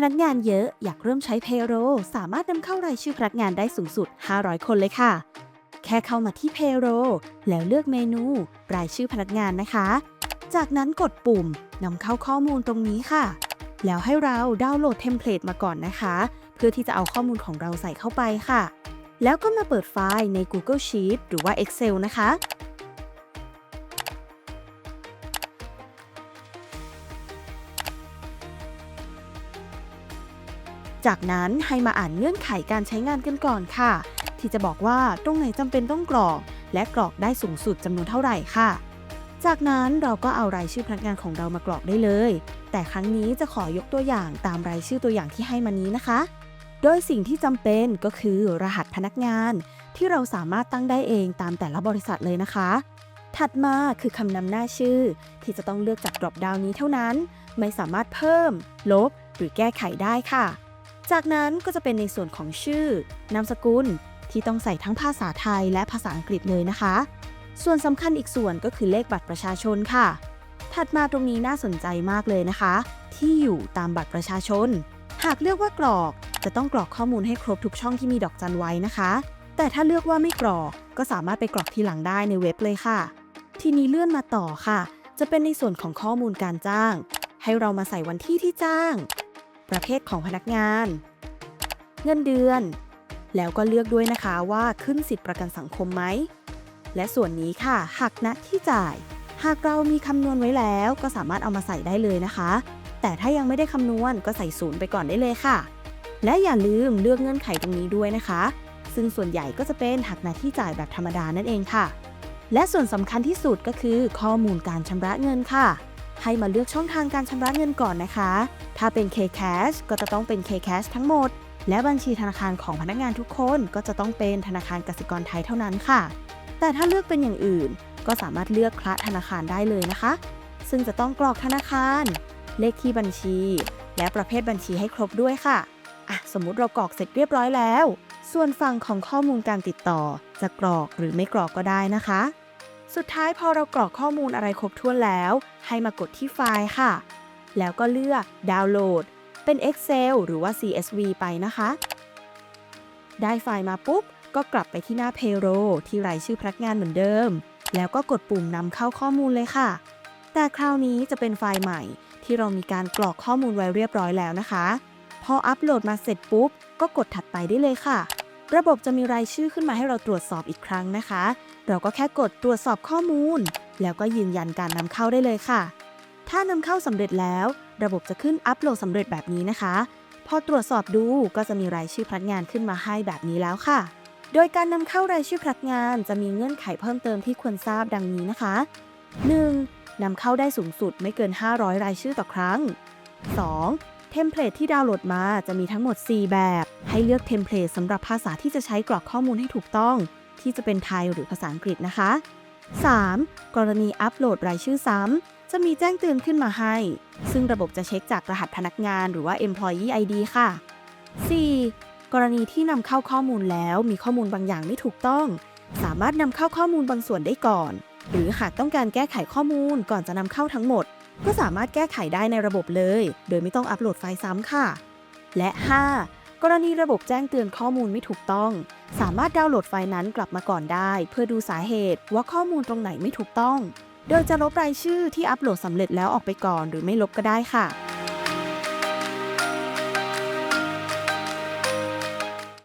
พนักงานเยอะอยากเริ่มใช้ Payroll สามารถนำเข้ารายชื่อพนักงานได้สูงสุด 500 คนเลยค่ะ แค่เข้ามาที่ Payroll แล้วเลือกเมนู รายชื่อพนักงานนะคะ จากนั้นกดปุ่มนำเข้าข้อมูลตรงนี้ค่ะ แล้วให้เราดาวน์โหลดเทมเพลตมาก่อนนะคะ เพื่อที่จะเอาข้อมูลของเราใส่เข้าไปค่ะ แล้วก็มาเปิดไฟล์ใน Google Sheet หรือว่า Excel นะคะ จากนั้นให้มาอ่านเงื่อนไขการใช้งานกันก่อนค่ะ ที่จะบอกว่าตรงไหนจำเป็นต้องกรอก และกรอกได้สูงสุดจำนวนเท่าไหร่ค่ะ จากนั้นเราก็เอารายชื่อพนักงานของเรามากรอกได้เลย แต่ครั้งนี้จะขอยกตัวอย่างตามรายชื่อตัวอย่างที่ให้มานี้นะคะ โดยสิ่งที่จำเป็นก็คือรหัสพนักงาน ที่เราสามารถตั้งได้เองตามแต่ละบริษัทเลยนะคะถัดมาคือคำนำหน้าชื่อ ที่จะต้องเลือกจาก drop down นี้เท่านั้น ไม่สามารถเพิ่ม ลบ หรือแก้ไขได้ค่ะ จากนั้นก็จะเป็นในส่วนของชื่อ นามสกุล ที่ต้องใส่ทั้งภาษาไทยและภาษาอังกฤษเลยนะคะ ส่วนสำคัญอีกส่วนก็คือเลขบัตรประชาชนค่ะ ถัดมาตรงนี้น่าสนใจมากเลยนะคะ ที่อยู่ตามบัตรประชาชน หากเลือกว่ากรอกจะต้องกรอกข้อมูลให้ครบทุกช่องที่มีดอกจันไว้นะคะ แต่ถ้าเลือกว่าไม่กรอกก็สามารถไปกรอกทีหลังได้ในเว็บเลยค่ะ ทีนี้เลื่อนมาต่อค่ะ จะเป็นในส่วนของข้อมูลการจ้าง ให้เรามาใส่วันที่ที่จ้าง ประเภทของพนักงาน เงินเดือน แล้วก็เลือกด้วยนะคะว่าขึ้นสิทธิประกันสังคมไหม และส่วนนี้ค่ะหักณที่จ่าย หากเรามีคำนวณไว้แล้วก็สามารถเอามาใส่ได้เลยนะคะ แต่ถ้ายังไม่ได้คำนวณก็ใส่ศูนย์ไปก่อนได้เลยค่ะ และอย่าลืมเลือกเงื่อนไขตรงนี้ด้วยนะคะ ซึ่งส่วนใหญ่ก็จะเป็นหักหน้าที่จ่ายแบบธรรมดานั่นเองค่ะ และส่วนสำคัญที่สุดก็คือข้อมูลการชำระเงินค่ะ ให้มาเลือกช่องทางการชำระเงินก่อนนะคะ ถ้าเป็น K-Cash ก็จะต้องเป็น K-Cash ทั้งหมด และบัญชีธนาคารของพนักงานทุกคนก็จะต้องเป็นธนาคารกสิกรไทยเท่านั้นค่ะ แต่ถ้าเลือกเป็นอย่างอื่น ก็สามารถเลือกคละธนาคารได้เลยนะคะ ซึ่งจะต้องกรอกธนาคาร เลขที่บัญชี และประเภทบัญชีให้ครบด้วยค่ะอะสมมุติเรากรอกเสร็จเรียบร้อยแล้ว ส่วนฝั่งของข้อมูลการติดต่อ จะกรอกหรือไม่กรอกก็ได้นะคะ สุดท้ายพอเรากรอกข้อมูลอะไรครบถ้วนแล้ว ให้มากดที่ไฟล์ค่ะ แล้วก็เลือกดาวน์โหลด เป็น Excel หรือว่า CSV ไปนะคะ ได้ไฟล์มาปุ๊บ ก็กลับไปที่หน้า Payroll ที่รายชื่อพนักงานเหมือนเดิม แล้วก็กดปุ่มนำเข้าข้อมูลเลยค่ะ แต่คราวนี้จะเป็นไฟล์ใหม่ ที่เรามีการกรอกข้อมูลไว้เรียบร้อยแล้วนะคะ พออัปโหลดมาเสร็จปุ๊บ ก็กดถัดไปได้เลยค่ะ ระบบจะมีรายชื่อขึ้นมาให้เราตรวจสอบอีกครั้งนะคะ เราก็แค่กดตรวจสอบข้อมูล แล้วก็ยืนยันการนำเข้าได้เลยค่ะ ถ้านำเข้าสำเร็จแล้ว ระบบจะขึ้นอัปโหลดสำเร็จแบบนี้นะคะ พอตรวจสอบดูก็จะมีรายชื่อพนักงานขึ้นมาให้แบบนี้แล้วค่ะ โดยการนำเข้ารายชื่อพนักงานจะมีเงื่อนไขเพิ่มเติมที่ควรทราบดังนี้นะคะ 1. นำเข้าได้สูงสุดไม่เกิน 500 รายชื่อต่อครั้ง 2. เทมเพลตที่ดาวน์โหลดมาจะมีทั้งหมด 4 แบบ ให้เลือกเทมเพลตสำหรับภาษาที่จะใช้กรอกข้อมูลให้ถูกต้อง ที่จะเป็นไทยหรือภาษาอังกฤษนะคะ 3. กรณีอัปโหลดรายชื่อซ้ำ จะมีแจ้งเตือนขึ้นมาให้ ซึ่งระบบจะเช็คจากรหัสพนักงานหรือว่า employee ID ค่ะ 4. กรณีที่นำเข้าข้อมูลแล้วมีข้อมูลบางอย่างไม่ถูกต้อง สามารถนำเข้าข้อมูลบางส่วนได้ก่อน หรือหากต้องการแก้ไขข้อมูลก่อนจะนำเข้าทั้งหมด ก็สามารถแก้ไขได้ในระบบเลย โดยไม่ต้องอัปโหลดไฟล์ซ้ำค่ะ และ 5. กรณีระบบแจ้งเตือนข้อมูลไม่ถูกต้อง สามารถดาวน์โหลดไฟล์นั้นกลับมาก่อนได้ เพื่อดูสาเหตุว่าข้อมูลตรงไหนไม่ถูกต้อง โดยจะลบรายชื่อที่อัปโหลดสำเร็จแล้วออกไปก่อน หรือไม่ลบก็ได้ค่ะ